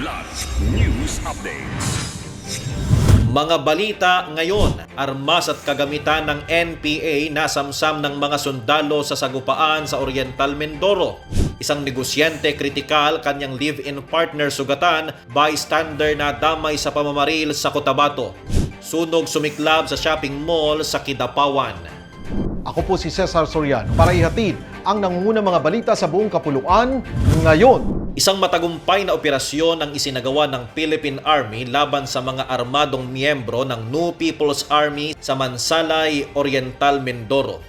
Kidlat News Updates. Mga balita ngayon, armas at kagamitan ng NPA nasamsam ng mga sundalo sa sagupaan sa Oriental Mindoro. Isang negosyante kritikal kanyang live-in partner sugatan, bystander na damay sa pamamaril sa Cotabato. Sunog sumiklab sa shopping mall sa Kidapawan. Ako po si Cesar Soriano para ihatid ang nangungunang mga balita sa buong kapuluan ngayon. Isang matagumpay na operasyon ang isinagawa ng Philippine Army laban sa mga armadong miyembro ng New People's Army sa Mansalay, Oriental, Mindoro.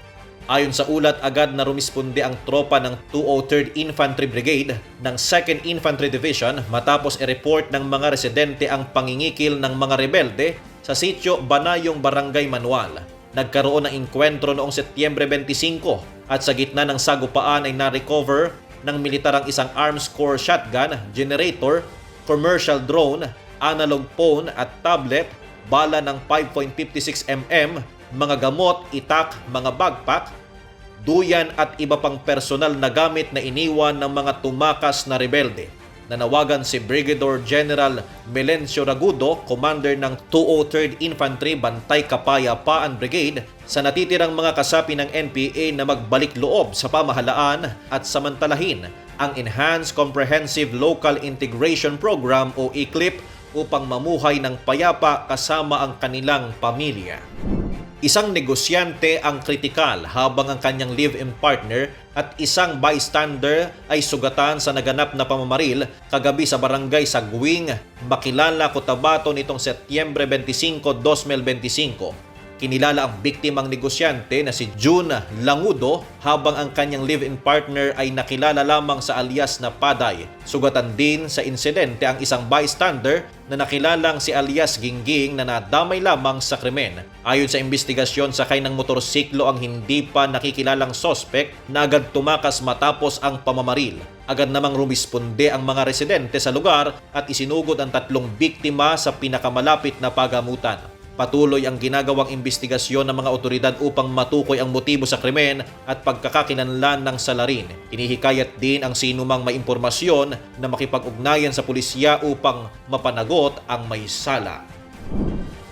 Ayon sa ulat, agad na rumisponde ang tropa ng 203rd Infantry Brigade ng 2nd Infantry Division matapos i-report ng mga residente ang pangingikil ng mga rebelde sa sitio Banayong Barangay Manual. Nagkaroon ng inkwentro noong Setyembre 25 at sa gitna ng sagupaan ay na-recover ng militar ang isang arms core shotgun, generator, commercial drone, analog phone at tablet, bala ng 5.56 mm, mga gamot, itak, mga backpack, duyan at iba pang personal na gamit na iniwan ng mga tumakas na rebelde. Nanawagan si Brigadier General Melencio Ragudo, commander ng 203rd Infantry Bantay Kapayapaan Brigade, sa natitirang mga kasapi ng NPA na magbalik loob sa pamahalaan at samantalahin ang Enhanced Comprehensive Local Integration Program o ECLIP upang mamuhay ng payapa kasama ang kanilang pamilya. Isang negosyante ang kritikal habang ang kanyang live-in partner at isang bystander ay sugatan sa naganap na pamamaril kagabi sa barangay Sagwing, Makilala, Cotabato nitong Setyembre 25, 2025. Kinilala ang biktimang negosyante na si June Langudo habang ang kanyang live-in partner ay nakilala lamang sa alias na Paday. Sugatan din sa insidente ang isang bystander na nakilalang si alias Gingging na nadamay lamang sa krimen. Ayon sa investigasyon, sakay ng motorsiklo ang hindi pa nakikilalang sospek na agad tumakas matapos ang pamamaril. Agad namang rumisponde ang mga residente sa lugar at isinugod ang tatlong biktima sa pinakamalapit na pagamutan. Patuloy ang ginagawang investigasyon ng mga otoridad upang matukoy ang motibo sa krimen at pagkakakinanlan ng salarin. Inihikayat din ang sinumang may impormasyon na makipag-ugnayan sa pulisya upang mapanagot ang may sala.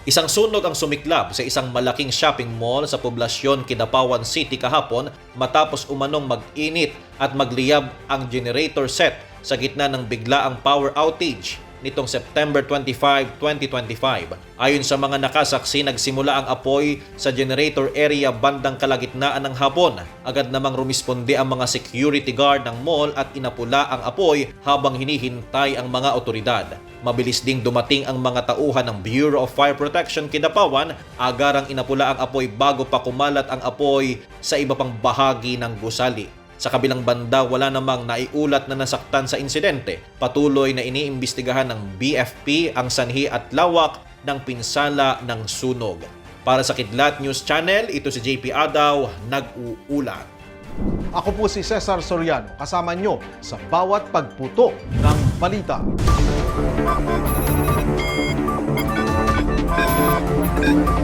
Isang sunog ang sumiklab sa isang malaking shopping mall sa poblasyon Kidapawan City kahapon matapos umanong mag-init at magliyab ang generator set sa gitna ng biglaang power outage nitong September 25, 2025. Ayon sa mga nakasaksi, nagsimula ang apoy sa generator area bandang kalagitnaan ng hapon. Agad namang rumisponde ang mga security guard ng mall at inapula ang apoy habang hinihintay ang mga otoridad. Mabilis ding dumating ang mga tauhan ng Bureau of Fire Protection Kidapawan, agarang inapula ang apoy bago pa kumalat ang apoy sa iba pang bahagi ng gusali. Sa kabilang banda, wala namang naiulat na nasaktan sa insidente. Patuloy na iniimbestigahan ng BFP ang sanhi at lawak ng pinsala ng sunog. Para sa Kidlat News Channel, ito si JP Adaw, nag-uulat. Ako po si Cesar Soriano, kasama nyo sa bawat pagputo ng balita. Kidlat